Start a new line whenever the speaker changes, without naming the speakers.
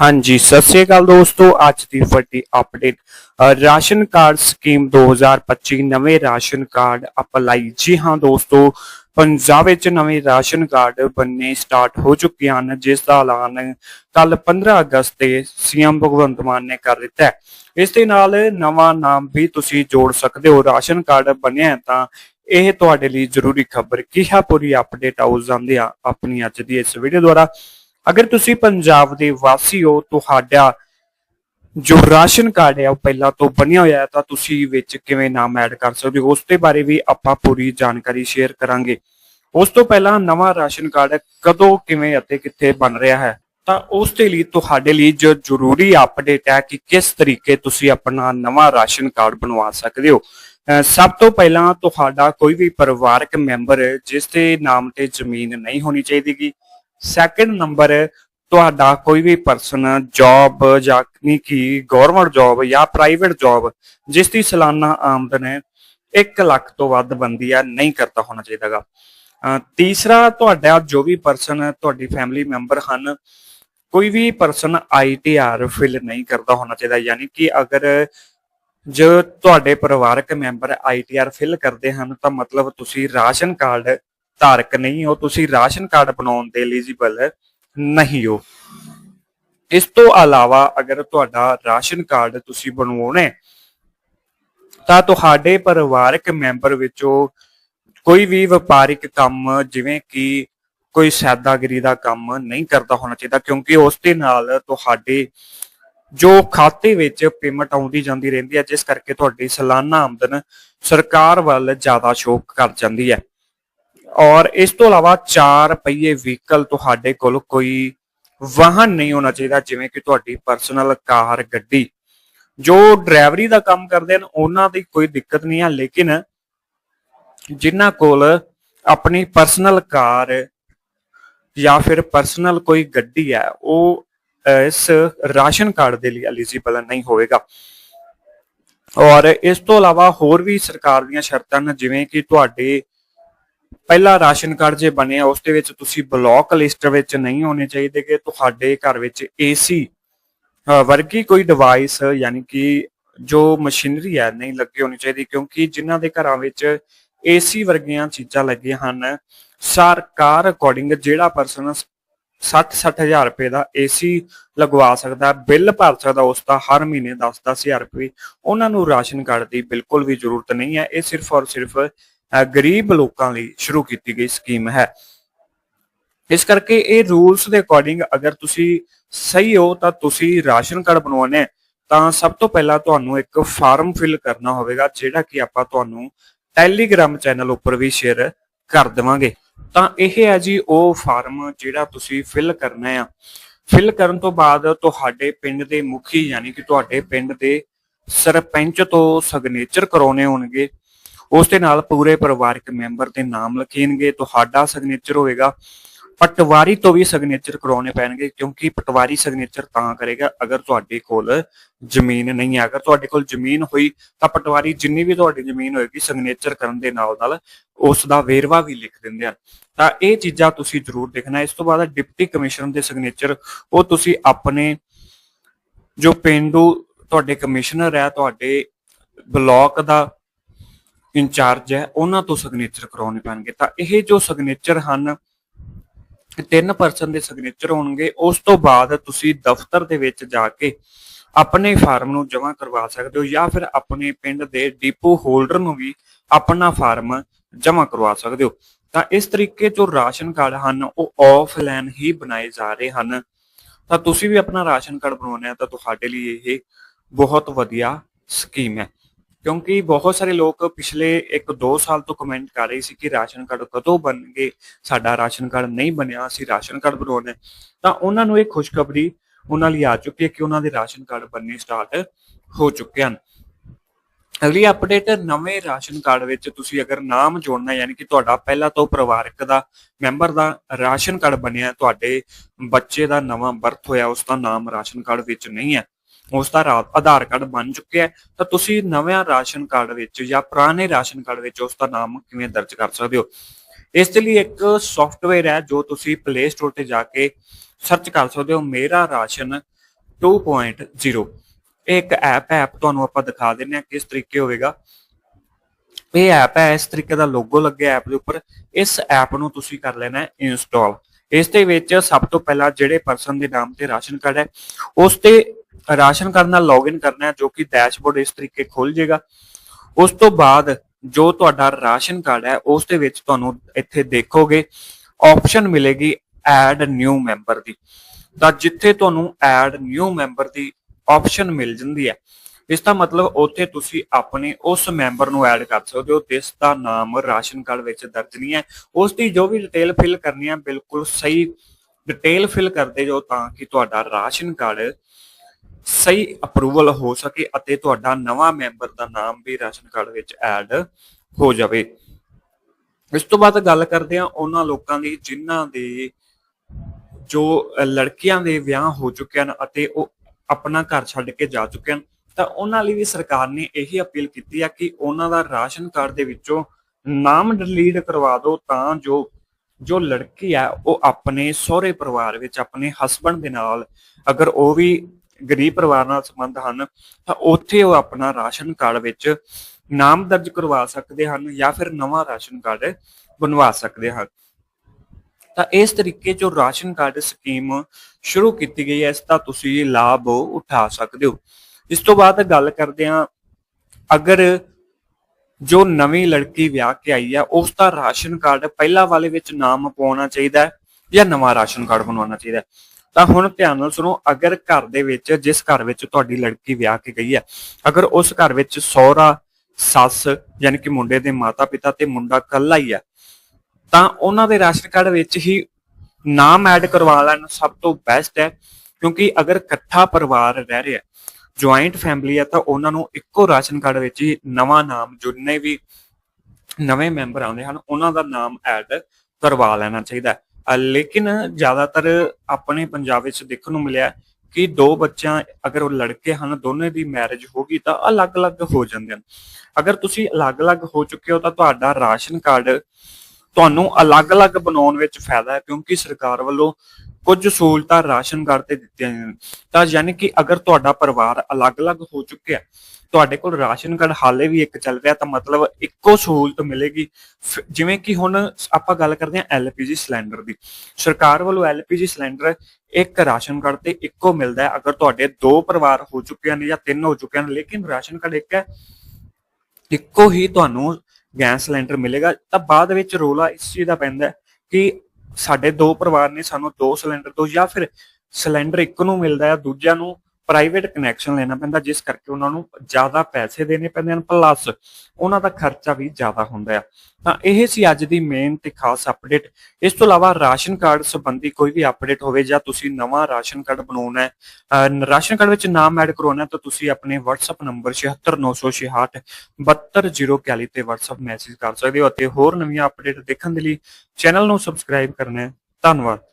ਹਾਂਜੀ, ਸਤਿ ਸ੍ਰੀ ਅਕਾਲ ਦੋਸਤੋ, ਅੱਜ ਦੀ ਵੱਡੀ ਅਪਡੇਟ ਰਾਸ਼ਨ ਕਾਰਡ ਸਕੀਮ 2025 ਨਵੇਂ ਰਾਸ਼ਨ ਕਾਰਡ ਅਪਲਾਈ। ਜੀ ਹਾਂ ਦੋਸਤੋ, ਪੰਜਾਬ ਵਿੱਚ ਨਵੇਂ ਰਾਸ਼ਨ ਕਾਰਡ ਬੰਨੇ ਸਟਾਰਟ ਹੋ ਚੁੱਕੇ ਹਨ, ਜਿਸ ਦਾ ਐਲਾਨ ਕੱਲ 15 ਅਗਸਤ ਤੇ ਸੀਐਮ ਭਗਵੰਤ ਮਾਨ ਨੇ ਕਰ ਦਿੱਤਾ ਹੈ। ਇਸ ਦੇ ਨਾਲ ਨਵਾਂ ਨਾਮ ਵੀ ਤੁਸੀਂ ਜੋੜ ਸਕਦੇ ਹੋ, ਰਾਸ਼ਨ ਕਾਰਡ ਬਣਿਆ ਤਾਂ ਇਹ ਤੁਹਾਡੇ ਲਈ ਜ਼ਰੂਰੀ ਖਬਰ ਕੀ ਹੈ? ਪੂਰੀ ਅਪਡੇਟ ਆਉ ਜਾਂਦੇ ਆ ਆਪਣੀ ਅੱਜ ਦੀ ਇਸ ਵੀਡੀਓ ਦੁਆਰਾ। ਅਗਰ ਤੁਸੀਂ ਪੰਜਾਬ ਦੇ ਵਾਸੀ ਹੋ, ਤੁਹਾਡਾ ਜੋ ਰਾਸ਼ਨ ਕਾਰਡ ਹੈ, ਉਹ ਪਹਿਲਾਂ ਤੋਂ ਬਣਿਆ ਹੋਇਆ ਹੈ, ਤਾਂ ਤੁਸੀਂ ਵਿੱਚ ਕਿਵੇਂ ਨਾਮ ਐਡ ਕਰ ਸਕਦੇ ਹੋ? ਉਸ ਦੇ ਬਾਰੇ ਵੀ ਆਪਾਂ ਪੂਰੀ ਜਾਣਕਾਰੀ ਸ਼ੇਅਰ ਕਰਾਂਗੇ। ਉਸ ਤੋਂ ਪਹਿਲਾਂ ਨਵਾਂ ਰਾਸ਼ਨ ਕਾਰਡ ਕਦੋਂ, ਕਿਵੇਂ ਅਤੇ ਕਿੱਥੇ ਬਣ ਰਿਹਾ ਹੈ? ਤਾਂ ਉਸ ਦੇ ਲਈ ਤੁਹਾਡੇ ਲਈ ਜੋ ਜ਼ਰੂਰੀ ਅਪਡੇਟ ਹੈ ਕਿ ਕਿਸ ਤਰੀਕੇ ਤੁਸੀਂ ਆਪਣਾ ਨਵਾਂ ਰਾਸ਼ਨ ਕਾਰਡ ਬਣਵਾ ਸਕਦੇ ਹੋ। ਅਹ ਸਭ ਤੋਂ ਪਹਿਲਾਂ ਤੁਹਾਡਾ ਕੋਈ ਵੀ ਪਰਿਵਾਰਕ ਮੈਂਬਰ ਜਿਸ ਦੇ ਨਾਮ ਤੇ ਜ਼ਮੀਨ ਨਹੀਂ ਹੋਣੀ ਚਾਹੀਦੀਗੀ ਸੈਕੰਡ ਨੰਬਰ ਤੁਹਾਡਾ ਕੋਈ ਵੀ ਪਰਸਨ ਜੌਬ ਜਾਂ ਕਿ ਗਵਰਨਮੈਂਟ ਜੌਬ ਜਾਂ ਪ੍ਰਾਈਵੇਟ ਜੌਬ ਜਿਸ ਦੀ ਸਾਲਾਨਾ ਆਮਦਨ ਹੈ 1 ਲੱਖ ਤੋਂ ਵੱਧ ਬੰਦੀ ਆ, ਨਹੀਂ ਕਰਦਾ ਹੋਣਾ ਚਾਹੀਦਾਗਾ ਅਹ ਤੀਸਰਾ, ਤੁਹਾਡਾ ਜੋ ਵੀ ਪਰਸਨ ਤੁਹਾਡੀ ਫੈਮਿਲੀ ਮੈਂਬਰ ਹਨ, ਕੋਈ ਵੀ ਪਰਸਨ ਆਈਟੀਆਰ ਫਿਲ ਨਹੀਂ ਕਰਦਾ ਹੋਣਾ ਚਾਹੀਦਾ। ਯਾਨੀ ਕਿ ਅਗਰ ਜੋ ਤੁਹਾਡੇ ਪਰਿਵਾਰਕ ਮੈਂਬਰ ਆਈਟੀਆਰ ਫਿਲ ਕਰਦੇ ਹਨ, ਤਾਂ ਮਤਲਬ ਤੁਸੀਂ ਰਾਸ਼ਨ ਕਾਰਡ ਧਾਰਕ ਨਹੀਂ ਹੋ, ਤੁਸੀਂ ਰਾਸ਼ਨ ਕਾਰਡ ਬਣਾਉਣ ਦੇ ਐਲੀਜੀਬਲ ਨਹੀਂ ਹੋ। ਇਸ ਤੋਂ ਇਲਾਵਾ ਅਗਰ ਤੁਹਾਡਾ ਰਾਸ਼ਨ ਕਾਰਡ ਤੁਸੀਂ ਬਣਵਾਉਣਾ ਤਾਂ ਤੁਹਾਡੇ ਪਰਿਵਾਰਕ ਮੈਂਬਰ ਵਿੱਚੋਂ ਕੋਈ ਵੀ ਵਪਾਰਿਕ ਕੰਮ, ਜਿਵੇਂ ਕਿ ਕੋਈ ਸੈਦਾਗਰੀ ਦਾ ਕੰਮ ਨਹੀਂ ਕਰਦਾ ਹੋਣਾ ਚਾਹੀਦਾ, ਕਿਉਂਕਿ ਉਸ ਦੇ ਨਾਲ ਤੁਹਾਡੇ ਜੋ ਖਾਤੇ ਵਿੱਚ ਪੇਮੈਂਟ ਆਉਂਦੀ ਜਾਂਦੀ ਰਹਿੰਦੀ ਹੈ, ਜਿਸ ਕਰਕੇ ਤੁਹਾਡੀ ਸਾਲਾਨਾ ਆਮਦਨ ਸਰਕਾਰ ਵੱਲ ਜ਼ਿਆਦਾ ਸ਼ੋਕ ਕਰ ਜਾਂਦੀ ਹੈ। ਔਰ ਇਸ ਤੋਂ ਇਲਾਵਾ 4 ਪਹੀਏ ਵਹੀਕਲ ਤੁਹਾਡੇ ਕੋਲ ਕੋਈ ਵਾਹਨ ਨਹੀਂ ਹੋਣਾ ਚਾਹੀਦਾ, ਜਿਵੇਂ ਕਿ ਤੁਹਾਡੀ ਪਰਸਨਲ ਕਾਰ, ਗੱਡੀ। ਜੋ ਡਰਾਈਵਰੀ ਦਾ ਕੰਮ ਕਰਦੇ ਹਨ, ਉਹਨਾਂ ਦੀ ਕੋਈ ਦਿੱਕਤ ਨਹੀਂ ਹੈ ਲੇਕਿਨ ਜਿਨ੍ਹਾਂ ਕੋਲ ਆਪਣੀ ਪਰਸਨਲ ਕਾਰ ਜਾਂ ਫਿਰ ਪਰਸਨਲ ਕੋਈ ਗੱਡੀ ਹੈ, ਉਹ ਇਸ ਰਾਸ਼ਨ ਕਾਰਡ ਦੇ ਲਈ ਐਲੀਜੀਬਲ ਨਹੀਂ ਹੋਵੇਗਾ। ਔਰ ਇਸ ਤੋਂ ਇਲਾਵਾ ਹੋਰ ਵੀ ਸਰਕਾਰ ਦੀਆਂ ਸ਼ਰਤਾਂ ਨੇ ਜਿਵੇਂ ਕਿ ਤੁਹਾਡੇ ਪਹਿਲਾ ਰਾਸ਼ਨ ਕਾਰਡ ਜੇ ਬਣਿਆ, ਉਸ ਦੇ ਵਿੱਚ ਤੁਸੀਂ ਬਲੌਕ ਲਿਸਟ ਵਿੱਚ ਨਹੀਂ ਹੋਣੇ ਚਾਹੀਦੇ ਕਿ ਤੁਹਾਡੇ ਘਰ ਵਿੱਚ ਏਸੀ ਵਰਗੀ ਕੋਈ ਡਿਵਾਈਸ ਯਾਨੀ ਕਿ ਜੋ ਮਸ਼ੀਨਰੀ ਹੈ ਨਹੀਂ ਲੱਗੀ ਹੋਣੀ ਚਾਹੀਦੀ ਕਿਉਂਕਿ ਜਿਨ੍ਹਾਂ ਦੇ ਘਰਾਂ ਵਿੱਚ ਏਸੀ ਵਰਗੀਆਂ ਚੀਜ਼ਾਂ ਲੱਗੀਆਂ ਹਨ, ਸਰਕਾਰ ਅਕੋਰਡਿੰਗ ਜਿਹੜਾ ਪਰਸਨ 60 ਹਜ਼ਾਰ ਰੁਪਏ ਦਾ ਏਸੀ ਲਗਵਾ ਸਕਦਾ, ਬਿੱਲ ਭਰ ਸਕਦਾ, ਉਸ ਦਾ ਹਰ ਮਹੀਨੇ 10 ਹਜ਼ਾਰ ਰੁਪਏ, ਉਹਨਾਂ ਨੂੰ ਰਾਸ਼ਨ ਕਾਰਡ ਦੀ ਬਿਲਕੁਲ ਵੀ ਜ਼ਰੂਰਤ ਨਹੀਂ ਹੈ, ਇਹ ਸਿਰਫ ਔਰ ਸਿਰਫ ਗਰੀਬ ਲੋਕਾਂ ਲਈ ਸ਼ੁਰੂ ਕੀਤੀ ਗਈ ਸਕੀਮ ਹੈ। ਇਸ ਕਰਕੇ ਇਹ ਰੂਲਸ ਦੇ ਅਕੋਰਡਿੰਗ ਅਗਰ ਤੁਸੀਂ ਸਹੀ ਹੋ ਤਾਂ ਤੁਸੀਂ ਰਾਸ਼ਨ ਕਾਰਡ ਬਣਵਾਉਣਾ ਤਾਂ ਸਭ ਤੋਂ ਪਹਿਲਾਂ ਤੁਹਾਨੂੰ ਇੱਕ ਫਾਰਮ ਫਿਲ ਕਰਨਾ ਹੋਵੇਗਾ, ਜਿਹੜਾ ਕਿ ਆਪਾਂ ਤੁਹਾਨੂੰ ਟੈਲੀਗ੍ਰਾਮ ਚੈਨਲ ਉੱਪਰ ਵੀ ਸ਼ੇਅਰ ਕਰ ਦੇਵਾਂਗੇ। ਤਾਂ ਇਹ ਹੈ ਜੀ ਉਹ ਫਾਰਮ ਜਿਹੜਾ ਤੁਸੀਂ ਫਿਲ ਕਰਨਾ ਆ। ਫਿਲ ਕਰਨ ਤੋਂ ਬਾਅਦ ਤੁਹਾਡੇ ਪਿੰਡ ਦੇ ਮੁਖੀ, ਯਾਨੀ ਕਿ ਤੁਹਾਡੇ ਪਿੰਡ ਦੇ ਸਰਪੰਚ ਤੋਂ ਸਿਗਨੇਚਰ ਕਰਾਉਣੇ ਹੋਣਗੇ। ਉਸ ਦੇ ਨਾਲ ਪੂਰੇ ਪਰਿਵਾਰਕ ਮੈਂਬਰ ਦੇ ਨਾਮ ਲਿਖੇਣਗੇ, ਤੁਹਾਡਾ ਸਿਗਨੇਚਰ ਹੋਵੇਗਾ। ਪਟਵਾਰੀ ਤੋਂ ਵੀ ਸਿਗਨੇਚਰ ਕਰਾਉਣੇ ਪੈਣਗੇ, ਕਿਉਂਕਿ ਪਟਵਾਰੀ ਸਿਗਨੇਚਰ ਤਾਂ ਕਰੇਗਾ ਅਗਰ ਤੁਹਾਡੇ ਕੋਲ ਜ਼ਮੀਨ ਨਹੀਂ ਹੈ। ਅਗਰ ਤੁਹਾਡੇ ਕੋਲ ਜ਼ਮੀਨ ਹੋਈ ਤਾਂ ਪਟਵਾਰੀ ਜਿੰਨੀ ਵੀ ਤੁਹਾਡੀ ਜ਼ਮੀਨ ਹੋਏਗੀ ਸਿਗਨੇਚਰ ਕਰਨ ਦੇ ਨਾਲ ਨਾਲ ਉਸ ਦਾ ਵੇਰਵਾ ਵੀ ਲਿਖ ਦਿੰਦੇ ਹਨ। ਤਾਂ ਇਹ ਚੀਜ਼ਾਂ ਤੁਸੀਂ ਜ਼ਰੂਰ ਦੇਖਣਾ। ਇਸ ਤੋਂ ਬਾਅਦ ਡਿਪਟੀ ਕਮਿਸ਼ਨਰ ਦੇ ਸਿਗਨੇਚਰ ਉਹ ਤੁਸੀਂ ਆਪਣੇ ਜੋ ਪਿੰਡੂ ਤੁਹਾਡੇ ਕਮਿਸ਼ਨਰ ਹੈ, ਤੁਹਾਡੇ ਬਲਾਕ ਦਾ ਇੰਚਾਰਜ ਹੈ, ਉਹਨਾਂ ਤੋਂ ਸਿਗਨੇਚਰ ਕਰਾਉਣੇ ਪੈਣਗੇ। ਤਾਂ ਇਹ ਜੋ ਸਿਗਨੇਚਰ ਹਨ, ਤਿੰਨ ਪਰਸਨ ਦੇ ਸਿਗਨੇਚਰ ਹੋਣਗੇ। ਉਸ ਤੋਂ ਬਾਅਦ ਤੁਸੀਂ ਦਫ਼ਤਰ ਦੇ ਵਿੱਚ ਜਾ ਕੇ ਆਪਣੇ ਫਾਰਮ ਨੂੰ ਜਮ੍ਹਾਂ ਕਰਵਾ ਸਕਦੇ ਹੋ ਜਾਂ ਫਿਰ ਆਪਣੇ ਪਿੰਡ ਦੇ ਡਿਪੂ ਹੋਲਡਰ ਨੂੰ ਵੀ ਆਪਣਾ ਫਾਰਮ ਜਮ੍ਹਾਂ ਕਰਵਾ ਸਕਦੇ ਹੋ। ਤਾਂ ਇਸ ਤਰੀਕੇ ਜੋ ਰਾਸ਼ਨ ਕਾਰਡ ਹਨ, ਉਹ ਆਫਲਾਈਨ ਹੀ ਬਣਾਏ ਜਾ ਰਹੇ ਹਨ। ਤਾਂ ਤੁਸੀਂ ਵੀ ਆਪਣਾ ਰਾਸ਼ਨ ਕਾਰਡ ਬਣਾਉਣਾ ਹੈ ਤਾਂ ਤੁਹਾਡੇ ਲਈ ਇਹ ਬਹੁਤ ਵਧੀਆ ਸਕੀਮ ਹੈ। ਕਿਉਂਕਿ ਬਹੁਤ ਸਾਰੇ ਲੋਕ ਪਿਛਲੇ 1-2 ਸਾਲ ਤੋਂ ਕਮੈਂਟ ਕਰ ਰਹੇ ਸੀ ਕਿ ਰਾਸ਼ਨ ਕਾਰਡ ਕਦੋਂ ਬਣਨਗੇ, ਸਾਡਾ ਰਾਸ਼ਨ ਕਾਰਡ ਨਹੀਂ ਬਣਿਆ, ਅਸੀਂ ਰਾਸ਼ਨ ਕਾਰਡ ਬਣਾਉਣਾ ਹੈ। ਤਾਂ ਉਹਨਾਂ ਨੂੰ ਇਹ ਖੁਸ਼ਖਬਰੀ ਉਹਨਾਂ ਲਈ ਆ ਚੁੱਕੀ ਹੈ ਕਿ ਉਹਨਾਂ ਦੇ ਰਾਸ਼ਨ ਕਾਰਡ ਬਣਨੇ ਸਟਾਰਟ ਹੋ ਚੁੱਕੇ ਹਨ ਅਗਲੀ ਅਪਡੇਟ ਨਵੇਂ ਰਾਸ਼ਨ ਕਾਰਡ ਵਿੱਚ ਤੁਸੀਂ ਅਗਰ ਨਾਮ ਜੋੜਨਾ ਯਾਨੀ ਕਿ ਤੁਹਾਡਾ ਪਹਿਲਾਂ ਤੋਂ ਪਰਿਵਾਰਕ ਦਾ ਮੈਂਬਰ ਦਾ ਰਾਸ਼ਨ ਕਾਰਡ ਬਣਿਆ ਤੁਹਾਡੇ ਬੱਚੇ ਦਾ ਨਵਾਂ ਬਰਥ ਹੋਇਆ, ਉਸ ਦਾ ਨਾਮ ਰਾਸ਼ਨ ਕਾਰਡ ਵਿੱਚ ਨਹੀਂ ਹੈ ਉਸ ਦਾ ਆਧਾਰ ਕਾਰਡ ਬਣ ਚੁੱਕਿਆ ਤਾਂ ਤੁਸੀਂ ਨਵਾਂ ਰਾਸ਼ਨ ਕਾਰਡ ਵਿੱਚ ਜਾਂ ਪੁਰਾਣੇ ਰਾਸ਼ਨ ਕਾਰਡ ਵਿੱਚ ਉਸ ਦਾ ਨਾਮ ਕਿਵੇਂ ਦਰਜ ਕਰ ਸਕਦੇ ਹੋ? ਇਸ ਦੇ ਲਈ ਇੱਕ ਸੌਫਟਵੇਅਰ ਹੈ ਜੋ ਤੁਸੀਂ ਪਲੇ ਸਟੋਰ ਤੇ ਜਾ ਕੇ ਸਰਚ ਕਰ ਸਕਦੇ ਹੋ, ਮੇਰਾ ਰਾਸ਼ਨ 2.0 ਇਹ ਇੱਕ ਐਪ ਹੈ ਐਪ ਤੁਹਾਨੂੰ ਆਪਾਂ ਦਿਖਾ ਦਿੰਨੇ ਆ ਕਿਸ ਤਰੀਕੇ ਹੋਵੇਗਾ। ਇਹ ਐਪ ਹੈ, ਇਸ ਤਰੀਕੇ ਦਾ ਲੋਗੋ ਲੱਗਿਆ ਐਪ ਦੇ ਉੱਪਰ। ਇਸ ਐਪ ਨੂੰ ਤੁਸੀਂ ਕਰ ਲੈਣਾ ਹੈ ਇੰਸਟਾਲ ਇਸ ਦੇ ਵਿੱਚ ਸਭ ਤੋਂ ਪਹਿਲਾਂ ਜਿਹੜੇ ਪਰਸਨ ਦੇ ਨਾਮ ਤੇ ਰਾਸ਼ਨ ਕਾਰਡ ਹੈ, ਉਸ ਤੇ ਰਾਸ਼ਨ ਕਾਰਡ ਨਾਲ ਲੌਗਇਨ ਕਰਨਾ ਹੈ, ਜੋ ਕਿ ਡੈਸ਼ਬੋਰਡ ਇਸ ਤਰੀਕੇ ਖੁੱਲ ਜਾਏਗਾ ਉਸ ਤੋਂ ਬਾਅਦ ਜੋ ਤੁਹਾਡਾ ਰਾਸ਼ਨ ਕਾਰਡ ਹੈ, ਉਸ ਦੇ ਵਿੱਚ ਤੁਹਾਨੂੰ ਇੱਥੇ ਦੇਖੋਗੇ ਆਪਸ਼ਨ ਮਿਲੇਗੀ ਐਡ ਨਿਊ ਮੈਂਬਰ ਦੀ। ਤਾਂ ਜਿੱਥੇ ਤੁਹਾਨੂੰ ਐਡ ਨਿਊ ਮੈਂਬਰ ਦੀ ਆਪਸ਼ਨ ਮਿਲ ਜਾਂਦੀ ਹੈ, ਇਸ ਦਾ ਮਤਲਬ ਉੱਥੇ ਤੁਸੀਂ ਆਪਣੇ ਉਸ ਮੈਂਬਰ ਨੂੰ ਐਡ ਕਰ ਸਕਦੇ ਹੋ, ਜਿਸ ਦਾ ਨਾਮ ਰਾਸ਼ਨ ਕਾਰਡ ਵਿੱਚ ਦਰਜ ਨਹੀਂ ਹੈ। ਉਸ ਦੀ ਜੋ ਵੀ ਡਿਟੇਲ ਫਿਲ ਕਰਨੀ ਹੈ, ਬਿਲਕੁਲ ਸਹੀ ਡਿਟੇਲ ਫਿਲ ਕਰਦੇ ਜੋ ਤਾਂ ਕਿ ਤੁਹਾਡਾ ਰਾਸ਼ਨ ਕਾਰਡ ਸਹੀ ਅਪਰੂਵਲ ਹੋ ਸਕੇ ਅਤੇ ਤੁਹਾਡਾ ਨਵਾਂ ਮੈਂਬਰ ਦਾ ਨਾਮ ਵੀ ਰਾਸ਼ਨ ਕਾਰਡ ਵਿੱਚ ਐਡ ਹੋ ਜਾਵੇ। ਇਸ ਤੋਂ ਬਾਅਦ ਗੱਲ ਕਰਦੇ ਹਾਂ ਉਹਨਾਂ ਲੋਕਾਂ ਦੀ ਜਿਨ੍ਹਾਂ ਦੇ ਜੋ ਲੜਕੀਆਂ ਦੇ ਵਿਆਹ ਹੋ ਚੁੱਕੇ ਹਨ ਅਤੇ ਉਹ ਆਪਣਾ ਘਰ ਛੱਡ ਕੇ ਜਾ ਚੁੱਕੇ ਹਨ। ਤਾਂ ਉਹਨਾਂ ਲਈ ਵੀ ਸਰਕਾਰ ਨੇ ਇਹੀ ਅਪੀਲ ਕੀਤੀ ਹੈ ਕਿ ਉਹਨਾਂ ਦਾ ਰਾਸ਼ਨ ਕਾਰਡ ਦੇ ਵਿੱਚੋਂ ਨਾਮ ਡਿਲੀਟ ਕਰਵਾ ਦਿਓ ਤਾਂ ਜੋ ਜੋ ਲੜਕੀ ਹੈ ਉਹ ਆਪਣੇ ਸਹੁਰੇ ਪਰਿਵਾਰ ਵਿੱਚ, ਆਪਣੇ ਹਸਬੰਡ ਦੇ ਨਾਲ ਅਗਰ ਉਹ ਵੀ ਗਰੀਬ ਪਰਿਵਾਰ ਨਾਲ ਸੰਬੰਧ ਹਨ, ਤਾਂ ਉੱਥੇ ਉਹ ਆਪਣਾ ਰਾਸ਼ਨ ਕਾਰਡ ਵਿੱਚ ਨਾਮ ਦਰਜ ਕਰਵਾ ਸਕਦੇ ਹਨ ਜਾਂ ਫਿਰ ਨਵਾਂ ਰਾਸ਼ਨ ਕਾਰਡ ਬਣਵਾ ਸਕਦੇ ਹਨ। ਤਾਂ ਇਸ ਤਰੀਕੇ ਜੋ ਰਾਸ਼ਨ ਕਾਰਡ ਸਕੀਮ ਸ਼ੁਰੂ ਕੀਤੀ ਗਈ ਹੈ, ਇਸ ਦਾ ਤੁਸੀਂ ਲਾਭ ਉਠਾ ਸਕਦੇ ਹੋ। ਇਸ ਤੋਂ ਬਾਅਦ ਗੱਲ ਕਰਦੇ ਹਾਂ, ਅਗਰ ਜੋ ਨਵੀਂ ਲੜਕੀ ਵਿਆਹ ਕੇ ਆਈ ਹੈ ਉਸ ਦਾ ਰਾਸ਼ਨ ਕਾਰਡ ਪਹਿਲਾਂ ਵਾਲੇ ਵਿੱਚ ਨਾਮ ਪਾਉਣਾ ਚਾਹੀਦਾ ਹੈ ਜਾਂ ਨਵਾਂ ਰਾਸ਼ਨ ਕਾਰਡ ਬਣਵਾਉਣਾ ਚਾਹੀਦਾ ਹੈ? ਤਾਂ ਹੁਣ ਧਿਆਨ ਨਾਲ ਸੁਣੋ, ਅਗਰ ਘਰ ਦੇ ਵਿੱਚ, ਜਿਸ ਘਰ ਵਿੱਚ ਤੁਹਾਡੀ ਲੜਕੀ ਵਿਆਹ ਕੇ ਗਈ ਹੈ, ਅਗਰ ਉਸ ਘਰ ਵਿੱਚ ਸਹੁਰਾ, ਸੱਸ ਯਾਨੀ ਕਿ ਮੁੰਡੇ ਦੇ ਮਾਤਾ ਪਿਤਾ ਤੇ ਮੁੰਡਾ ਇਕੱਲਾ ਹੀ ਹੈ, ਤਾਂ ਉਹਨਾਂ ਦੇ ਰਾਸ਼ਨ ਕਾਰਡ ਵਿੱਚ ਹੀ ਨਾਮ ਐਡ ਕਰਵਾ ਲੈਣਾ ਸਭ ਤੋਂ ਬੈਸਟ ਹੈ, ਕਿਉਂਕਿ ਅਗਰ ਇਕੱਠਾ ਪਰਿਵਾਰ ਰਹਿ ਰਿਹਾ ਜੁਆਇੰਟ ਫੈਮਿਲੀ ਹੈ, ਤਾਂ ਉਹਨਾਂ ਨੂੰ ਇੱਕੋ ਰਾਸ਼ਨ ਕਾਰਡ ਵਿੱਚ ਹੀ ਨਵਾਂ ਨਾਮ, ਜਿੰਨੇ ਵੀ ਨਵੇਂ ਮੈਂਬਰ ਆਉਂਦੇ ਹਨ, ਉਹਨਾਂ ਦਾ ਨਾਮ ਐਡ ਕਰਵਾ ਲੈਣਾ ਚਾਹੀਦਾ ਲੇਕਿਨ ਜ਼ਿਆਦਾਤਰ ਆਪਣੇ ਪੰਜਾਬ ਵਿੱਚ ਦੇਖਣ ਨੂੰ ਮਿਲਿਆ ਕਿ ਦੋ ਬੱਚਿਆਂ, ਅਗਰ ਉਹ ਲੜਕੇ ਹਨ, ਦੋਨੇ ਦੀ ਮੈਰਿਜ ਹੋ ਗਈ ਤਾਂ ਅਲੱਗ-ਅਲੱਗ ਹੋ ਜਾਂਦੇ ਹਨ। ਅਗਰ ਤੁਸੀਂ ਅਲੱਗ-ਅਲੱਗ ਹੋ ਚੁੱਕੇ ਹੋ ਤਾਂ ਤੁਹਾਡਾ ਰਾਸ਼ਨ ਕਾਰਡ ਤੁਹਾਨੂੰ ਅਲੱਗ-ਅਲੱਗ ਬਣਾਉਣ ਵਿੱਚ ਫਾਇਦਾ ਹੈ, ਕਿਉਂਕਿ ਸਰਕਾਰ ਵੱਲੋਂ ਕੁਝ ਸਹੂਲਤਾਂ ਰਾਸ਼ਨ ਕਾਰਡ ਤੇ ਦਿੱਤੀਆਂ ਜਾਂਦੀਆਂ ਤਾਂ ਯਾਨੀ ਕਿ ਅਗਰ ਤੁਹਾਡਾ ਪਰਿਵਾਰ ਅਲੱਗ-ਅਲੱਗ ਹੋ ਚੁੱਕਿਆ, ਤੁਹਾਡੇ ਕੋਲ ਰਾਸ਼ਨ ਕਾਰਡ ਹਾਲੇ ਵੀ ਇੱਕ ਚੱਲ ਰਿਹਾ, ਤਾਂ ਮਤਲਬ ਇੱਕੋ ਸਹੂਲਤ ਮਿਲੇਗੀ। ਜਿਵੇਂ ਕਿ ਹੁਣ ਆਪਾਂ ਗੱਲ ਕਰਦੇ ਹਾਂ ਐਲਪੀਜੀ ਸਿਲੰਡਰ ਦੀ। ਸਰਕਾਰ ਵੱਲੋਂ ਐਲਪੀਜੀ ਸਿਲੰਡਰ ਇੱਕ ਰਾਸ਼ਨ ਕਾਰਡ ਤੇ ਇੱਕੋ ਮਿਲਦਾ ਹੈ, ਅਗਰ ਤੁਹਾਡੇ ਦੋ ਪਰਿਵਾਰ ਹੋ ਚੁੱਕੇ ਨੇ ਜਾਂ ਤਿੰਨ ਹੋ ਚੁੱਕੇ ਹਨ ਲੇਕਿਨ ਰਾਸ਼ਨ ਕਾਰਡ ਇੱਕ ਹੈ, ਇੱਕੋ ਹੀ ਤੁਹਾਨੂੰ ਗੈਸ ਸਿਲੰਡਰ ਮਿਲੇਗਾ। ਤਾਂ ਬਾਅਦ ਵਿੱਚ ਰੋਲਾ ਇਸ ਚੀਜ਼ ਦਾ ਪੈਂਦਾ ਕਿ ਸਾਡੇ ਦੋ ਪਰਿਵਾਰ ਨੇ ਸਾਨੂੰ ਦੋ ਸਿਲੰਡਰ ਤੋਂ ਜਾਂ ਫਿਰ ਸਿਲੰਡਰ ਇੱਕ ਨੂੰ ਮਿਲਦਾ ਹੈ, ਦੂਜਿਆਂ ਨੂੰ ਪ੍ਰਾਈਵੇਟ ਕਨੈਕਸ਼ਨ ਲੈਣਾ ਪੈਂਦਾ, ਜਿਸ ਕਰਕੇ ਉਹਨਾਂ ਨੂੰ ਜ਼ਿਆਦਾ ਪੈਸੇ ਦੇਣੇ ਪੈਂਦੇ ਹਨ ਪਲੱਸ ਉਹਨਾਂ ਦਾ ਖਰਚਾ ਵੀ ਜ਼ਿਆਦਾ ਹੁੰਦਾ ਹੈ ਤਾਂ ਇਹ ਸੀ ਅੱਜ ਦੀ ਮੇਨ ਤੇ ਖਾਸ ਅਪਡੇਟ ਇਸ ਤੋਂ ਇਲਾਵਾ ਰਾਸ਼ਨ ਕਾਰਡ ਸੰਬੰਧੀ ਕੋਈ ਵੀ ਅਪਡੇਟ ਹੋਵੇ ਜਾਂ ਤੁਸੀਂ ਨਵਾਂ ਰਾਸ਼ਨ ਕਾਰਡ ਬਣਾਉਣਾ ਹੈ ਰਾਸ਼ਨ ਕਾਰਡ ਵਿੱਚ ਨਾਮ ਐਡ ਕਰਵਾਉਣਾ ਤਾਂ ਤੁਸੀਂ ਆਪਣੇ WhatsApp ਨੰਬਰ 76966 72041 ਤੇ WhatsApp ਮੈਸੇਜ ਕਰ ਸਕਦੇ ਹੋ ਅਤੇ ਹੋਰ ਨਵੀਆਂ ਅਪਡੇਟ ਦੇਖਣ ਦੇ ਲਈ ਚੈਨਲ ਨੂੰ ਸਬਸਕ੍ਰਾਈਬ ਕਰਨਾ ਹੈ। ਧੰਨਵਾਦ।